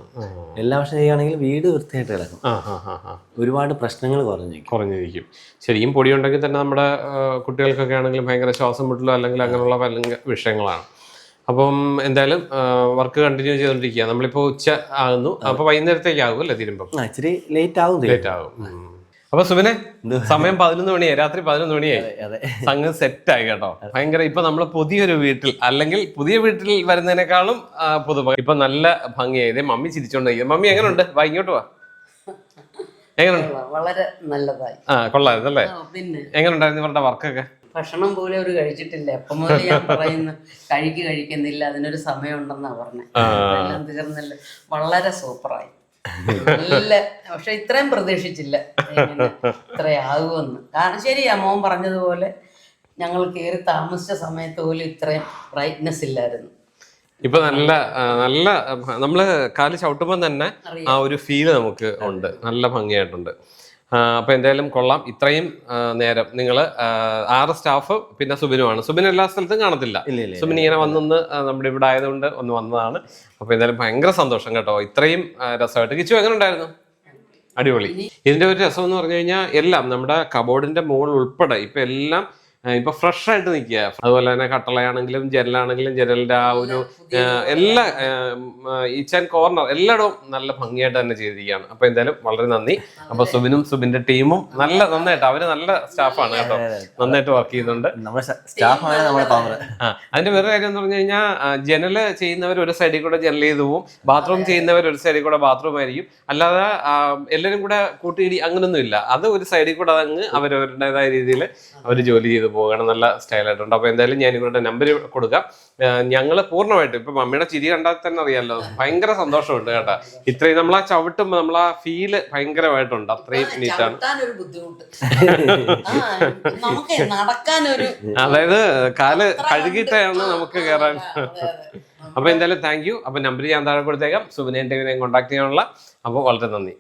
[SPEAKER 2] എല്ലാ വർഷം ചെയ്യുകയാണെങ്കിൽ വീട് വൃത്തിയായിട്ട് കിടക്കും. ഒരുപാട് പ്രശ്നങ്ങൾ കുറഞ്ഞിരിക്കും.
[SPEAKER 3] കുറഞ്ഞിരിക്കും. ശരിക്കും പൊടി ഉണ്ടെങ്കിൽ തന്നെ നമ്മുടെ കുട്ടികൾക്കൊക്കെ ആണെങ്കിലും ഭയങ്കര ശ്വാസം മുട്ടലോ അല്ലെങ്കിൽ അങ്ങനെയുള്ള പല വിഷയങ്ങളാണ്. അപ്പം എന്തായാലും വർക്ക് കണ്ടിന്യൂ ചെയ്തോണ്ടിരിക്കുക നമ്മളിപ്പോ ഉച്ച ആകുന്നു അപ്പൊ വൈകുന്നേരത്തേക്ക് ആകും അല്ലേ തിരുമ്പം
[SPEAKER 2] ഇച്ചിരി ലേറ്റ് ആകും.
[SPEAKER 3] ലേറ്റ് ആകും. അപ്പൊ സുബിനെ സമയം പതിനൊന്ന് മണിയായി. രാത്രി പതിനൊന്ന് മണിയായി.
[SPEAKER 2] അതെ
[SPEAKER 3] സെറ്റ് ആയി കേട്ടോ. ഭയങ്കര ഇപ്പൊ നമ്മൾ പുതിയൊരു വീട്ടിൽ അല്ലെങ്കിൽ പുതിയ വീട്ടിൽ വരുന്നതിനേക്കാളും ആ, പുതു ഇപ്പൊ നല്ല ഭംഗിയായി ദേ മമ്മി ചിരിച്ചോണ്ടിരിക്കുന്നത് മമ്മി എങ്ങനെയുണ്ട് വാ ഇങ്ങോട്ട് വാ. എങ്ങനെയുണ്ട്
[SPEAKER 1] വളരെ നല്ലതായി.
[SPEAKER 3] ആ കൊള്ളായിരുന്നു അല്ലേ എങ്ങനെയുണ്ടായിരുന്നു ഇവരുടെ വർക്കൊക്കെ
[SPEAKER 1] ഭക്ഷണം പോലെ അവർ കഴിച്ചിട്ടില്ല. എപ്പം മുതൽ ഞാൻ പറയുന്നു കഴിക്ക് കഴിക്കുന്നില്ല. അതിനൊരു സമയമുണ്ടെന്നാ പറഞ്ഞത് എല്ലാം തീർന്നില്ല. വളരെ സൂപ്പറായി. നല്ല പക്ഷെ ഇത്രയും പ്രതീക്ഷിച്ചില്ല ഇത്രയാകുമെന്ന്. കാരണം ശരിയാ മോൻ പറഞ്ഞതുപോലെ ഞങ്ങൾ കയറി താമസിച്ച സമയത്ത് പോലും ഇത്രയും ബ്രൈറ്റ്നെസ് ഇല്ലായിരുന്നു.
[SPEAKER 3] ഇപ്പൊ നല്ല നല്ല നമ്മൾ കാൽ ചവിട്ടുമ്പോൾ തന്നെ ആ ഒരു ഫീൽ നമുക്ക് ഉണ്ട്. നല്ല ഭംഗിയായിട്ടുണ്ട്. ആ, അപ്പൊ എന്തായാലും കൊള്ളാം. ഇത്രയും നേരം നിങ്ങൾ ആറ് സ്റ്റാഫ് പിന്നെ സുബിനുമാണ് സുബിൻ എല്ലാ സ്ഥലത്തും കാണത്തില്ല.
[SPEAKER 2] ഇല്ല ഇല്ല
[SPEAKER 3] സുബിൻ ഇങ്ങനെ വന്നൊന്ന് നമ്മുടെ ഇവിടെ ആയതുകൊണ്ട് ഒന്ന് വന്നതാണ്. അപ്പോൾ എന്തായാലും ഭയങ്കര സന്തോഷം കേട്ടോ. ഇത്രയും രസമായിട്ട്. കിച്ചു എങ്ങനെ ഉണ്ടായിരുന്നു? അടിപൊളി. ഇതിന്റെ ഒരു രസം എന്ന് പറഞ്ഞു കഴിഞ്ഞാൽ എല്ലാം നമ്മുടെ കബോർഡിന്റെ മുകളിൽ ഉൾപ്പെടെ ഇപ്പം എല്ലാം ഇപ്പൊ ഫ്രഷ് ആയിട്ട് നിൽക്കുക അതുപോലെ തന്നെ കട്ടളയാണെങ്കിലും ജനലാണെങ്കിലും ജനലിന്റെ ആ ഒരു എല്ലാ ഈച്ച് ആൻഡ് കോർണർ എല്ലായിടവും നല്ല ഭംഗിയായിട്ട് തന്നെ ചെയ്തിരിക്കുകയാണ്. അപ്പൊ എന്തായാലും വളരെ നന്ദി. അപ്പൊ സുബിനും സുബിന്റെ ടീമും നല്ല നന്നായിട്ട് അവർ നല്ല സ്റ്റാഫാണ് കേട്ടോ. നന്നായിട്ട് വർക്ക് ചെയ്യുന്നുണ്ട്. അതിന്റെ വേറെ കാര്യം എന്ന് പറഞ്ഞു കഴിഞ്ഞാൽ ജനൽ ചെയ്യുന്നവർ ഒരു സൈഡിൽ കൂടെ ജനൽ ചെയ്തു പോവും. ബാത്റൂം ചെയ്യുന്നവർ ഒരു സൈഡിൽ കൂടെ ബാത്റൂം ആയിരിക്കും. അല്ലാതെ എല്ലാരും എല്ലാവരും കൂടെ കൂട്ടിയിടി അങ്ങനൊന്നും ഇല്ല. അത് ഒരു സൈഡിൽ കൂടെ അതങ്ങ് അവരവരുടേതായ രീതിയിൽ അവർ ജോലി ചെയ്ത് പോവുകയാണ് നല്ല സ്റ്റൈലായിട്ടുണ്ട്. അപ്പൊ എന്തായാലും ഞാൻ ഇവരുടെ നമ്പർ കൊടുക്കാം. ഞങ്ങൾ പൂർണമായിട്ടും ഇപ്പൊ മമ്മിയുടെ ചിരി കണ്ടാൽ തന്നെ അറിയാലോ. ഭയങ്കര സന്തോഷമുണ്ട് കേട്ടോ. ഇത്രയും നമ്മൾ ആ ചവിട്ടുമ്പോൾ നമ്മൾ ആ ഫീൽ ഭയങ്കരമായിട്ടുണ്ട് അത്രയും നീറ്റാണ് അതായത് കാൽ കഴുകിയിട്ടാണ് നമുക്ക്
[SPEAKER 1] കേറാൻ.
[SPEAKER 3] അപ്പൊ എന്തായാലും താങ്ക് യു അപ്പൊ നമ്പർ ഞാൻ താഴെ കൊടുത്തേക്കാം. സുബിനെ കോണ്ടാക്ട് കോൺടാക്ട് ചെയ്യാനുള്ള. അപ്പോൾ വളരെ നന്ദി.